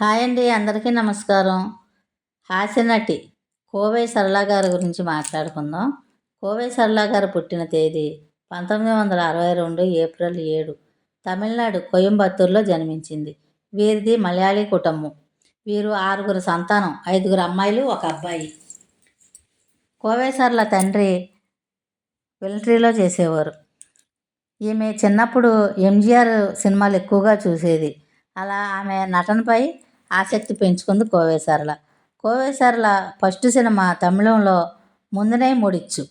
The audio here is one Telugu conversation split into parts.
హాయ్ అండి అందరికీ నమస్కారం. హాస్యనటి కోవై సరళ గారి గురించి మాట్లాడుకుందాం. కోవై సరళ గారు పుట్టిన తేదీ పంతొమ్మిది వందల అరవై రెండు ఏప్రిల్ ఏడు. తమిళనాడు కోయంబత్తూరులో జన్మించింది. వీరిది మలయాళీ కుటుంబం. వీరు ఆరుగురు సంతానం ఐదుగురు అమ్మాయిలు ఒక అబ్బాయి. కోవై సరళ తండ్రి మిలిటరీలో చేసేవారు. ఈమె చిన్నప్పుడు ఎంజీఆర్ సినిమాలు ఎక్కువగా చూసేది. అలా ఆమె నటనపై ఆసక్తి పెంచుకుంది కోవై సరళ ఫస్ట్ సినిమా తమిళంలో ముందునే ముడిచ్చు.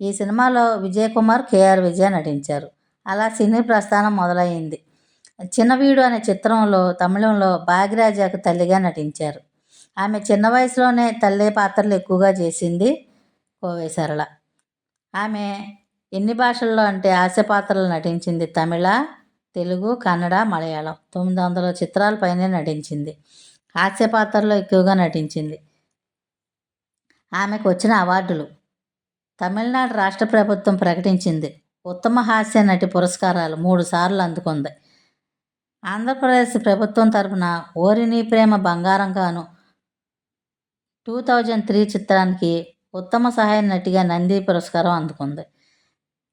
ఈ సినిమాలో విజయ్ కుమార్ కేఆర్ విజయ నటించారు. అలా సినీ ప్రస్థానం మొదలైంది. చిన్నవీడు అనే చిత్రంలో తమిళంలో భాగ్యరాజాకు తల్లిగా నటించారు. ఆమె చిన్న వయసులోనే తల్లి పాత్రలు ఎక్కువగా చేసింది కోవేసరళ ఆమె ఎన్ని భాషల్లో అంటే ఆశ పాత్రలు నటించింది తమిళ తెలుగు కన్నడ మలయాళం తొమ్మిది వందల చిత్రాల పైనే నటించింది. హాస్య పాత్రలో ఎక్కువగా నటించింది. ఆమెకు వచ్చిన అవార్డులు. తమిళనాడు రాష్ట్ర ప్రభుత్వం ప్రకటించింది. ఉత్తమ హాస్య నటి పురస్కారాలు మూడు సార్లు అందుకుంది. ఆంధ్రప్రదేశ్ ప్రభుత్వం తరఫున ఓరిని ప్రేమ బంగారం గాను టూ థౌజండ్ త్రీ చిత్రానికి ఉత్తమ సహాయ నటిగా నంది పురస్కారం అందుకుంది.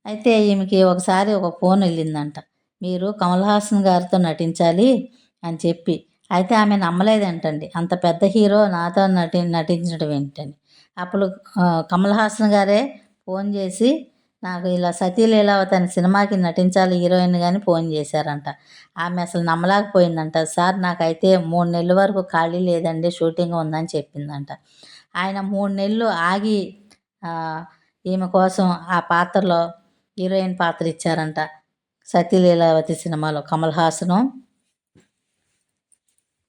అయితే ఈమెకి ఒకసారి ఒక ఫోన్ వెళ్ళిందంట. మీరు కమల్ హాసన్ గారితో నటించాలి అని చెప్పి. అయితే ఆమె నమ్మలేదంటండి. అంత పెద్ద హీరో నాతో నటి నటించడం ఏంటని. అప్పుడు కమల్ హాసన్ గారే ఫోన్ చేసి నాకు ఇలా సతీ లీలావతి అనే సినిమాకి నటించాలి హీరోయిన్ కానీ ఫోన్ చేశారంట. ఆమె అసలు నమ్మలేకపోయిందంట. సార్ నాకైతే మూడు నెలల వరకు ఖాళీ లేదండి షూటింగ్ ఉందని చెప్పిందంట. ఆయన మూడు నెలలు ఆగి ఈమె కోసం ఆ పాత్రలో హీరోయిన్ పాత్ర ఇచ్చారంట. సతీలీలావతి సినిమాలో కమల్ హాసను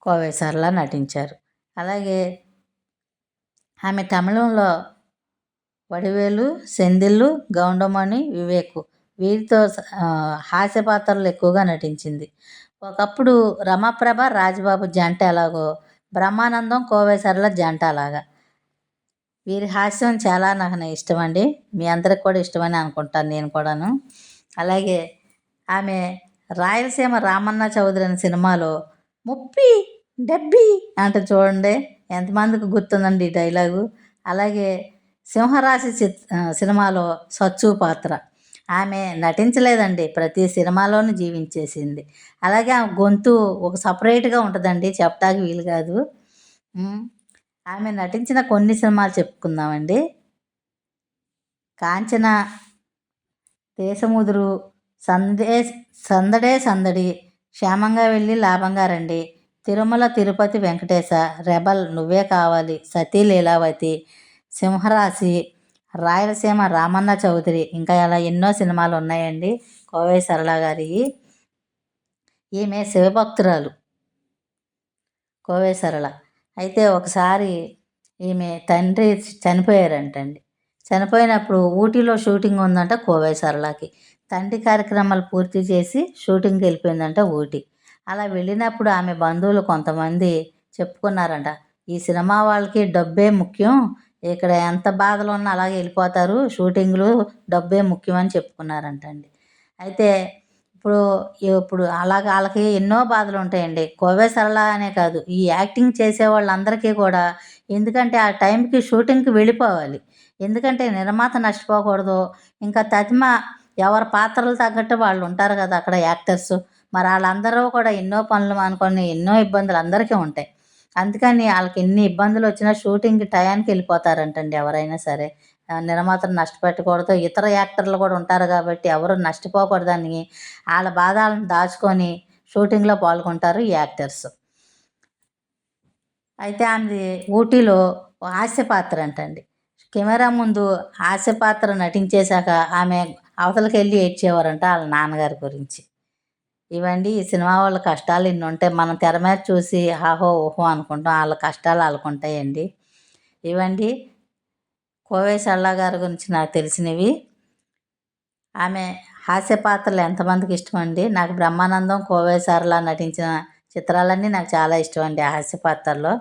కోవై సరళ నటించారు. అలాగే ఆమె తమిళంలో వడివేలు సెందిల్లు గౌండమణి వివేకు వీరితో హాస్య పాత్రలు ఎక్కువగా నటించింది. ఒకప్పుడు రమప్రభ రాజబాబు జంట ఎలాగో బ్రహ్మానందం కోవై జంట అలాగా. వీరి హాస్యం చాలా నాకు ఇష్టమండి. మీ అందరికి కూడా ఇష్టమని అనుకుంటాను నేను కూడాను. అలాగే ఆమె రాయలసీమ రామన్న చౌదరి అనే సినిమాలో ముప్పి డబ్బి అంటే చూడండి. ఎంతమందికి గుర్తుందండి ఈ డైలాగు? అలాగే సింహరాశి చిత్ సినిమాలో సచ్చు పాత్ర. ఆమె నటించలేదండి. ప్రతి సినిమాలోనూ జీవించేసింది. అలాగే ఆమె గొంతు ఒక సపరేట్గా ఉంటుందండి. చెప్పడానికి వీలు కాదు. ఆమె నటించిన కొన్ని సినిమాలు చెప్పుకుందామండి. కాంచన దేశముదురు సందే సందడే సందడి. క్షేమంగా వెళ్ళి లాభంగా రండి. తిరుమల తిరుపతి వెంకటేశ రెబల్ నువ్వే కావాలి. సతీ లీలావతి సింహరాశి రాయలసీమ రామన్న చౌదరి. ఇంకా ఇలా ఎన్నో సినిమాలు ఉన్నాయండి. కోవై సరళ గారి ఈమె శివభక్తురాలు. కోవై సరళ. అయితే ఒకసారి ఈమె తండ్రి చనిపోయారంటండి. చనిపోయినప్పుడు ఊటీలో షూటింగ్ ఉందంట కోవై సరళకి. తండ్రి కార్యక్రమాలు పూర్తి చేసి షూటింగ్కి వెళ్ళిపోయిందంట ఊటీ. అలా వెళ్ళినప్పుడు ఆమె బంధువులు కొంతమంది చెప్పుకున్నారంట ఈ సినిమా వాళ్ళకి డబ్బే ముఖ్యం ఇక్కడ ఎంత బాధలు ఉన్నా అలాగే వెళ్ళిపోతారు షూటింగ్లు డబ్బే ముఖ్యమని చెప్పుకున్నారంటండి. అయితే ఇప్పుడు ఇప్పుడు అలాగ వాళ్ళకి ఎన్నో బాధలు ఉంటాయండి. కోవే సరళ అనే కాదు ఈ యాక్టింగ్ చేసే వాళ్ళందరికీ కూడా ఎందుకంటే ఆ టైంకి షూటింగ్కి వెళ్ళిపోవాలి. ఎందుకంటే నిర్మాత నష్టపోకూడదు ఇంకా తతిమ ఎవరి పాత్రలు తగ్గట్టు వాళ్ళు ఉంటారు కదా అక్కడ యాక్టర్స్. మరి వాళ్ళందరూ కూడా ఎన్నో పనులు అనుకొని ఎన్నో ఇబ్బందులు అందరికీ ఉంటాయి. అందుకని వాళ్ళకి ఎన్ని ఇబ్బందులు వచ్చినా షూటింగ్కి టయానికి వెళ్ళిపోతారంటండి ఎవరైనా సరే. నిర్మాతను నష్టపెట్టకూడదు. ఇతర యాక్టర్లు కూడా ఉంటారు కాబట్టి ఎవరు నష్టపోకూడదని వాళ్ళ బాధలను దాచుకొని షూటింగ్లో పాల్గొంటారు ఈ యాక్టర్స్. అయితే ఆమెది ఊటీలో హాస్య పాత్ర అంటండి. కెమెరా ముందు హాస్య పాత్ర నటించేశాక ఆమె అవతలకి వెళ్ళి ఏడ్చేవారంట వాళ్ళ నాన్నగారి గురించి. ఇవండి ఈ సినిమా వాళ్ళ కష్టాలు ఇన్ని ఉంటాయి. మనం తెర మీద చూసి హాహో ఓహో అనుకుంటాం. వాళ్ళ కష్టాలు వాళ్ళకుంటాయండి ఇవండి కోవే సల్లా గారి గురించి నాకు తెలిసినవి. ఆమె హాస్య పాత్రలు ఎంతమందికి ఇష్టం అండి నాకు బ్రహ్మానందం కోవై సరళ నటించిన చిత్రాలన్నీ నాకు చాలా ఇష్టం అండి ఆ హాస్య పాత్రలో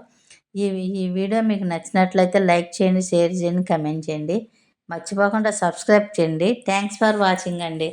ఈ ఈ వీడియో మీకు నచ్చినట్లయితే లైక్ చేయండి షేర్ చేయండి కమెంట్ చేయండి. మర్చిపోకుండా సబ్స్క్రైబ్ చేయండి. థ్యాంక్స్ ఫర్ వాచింగ్ అండి.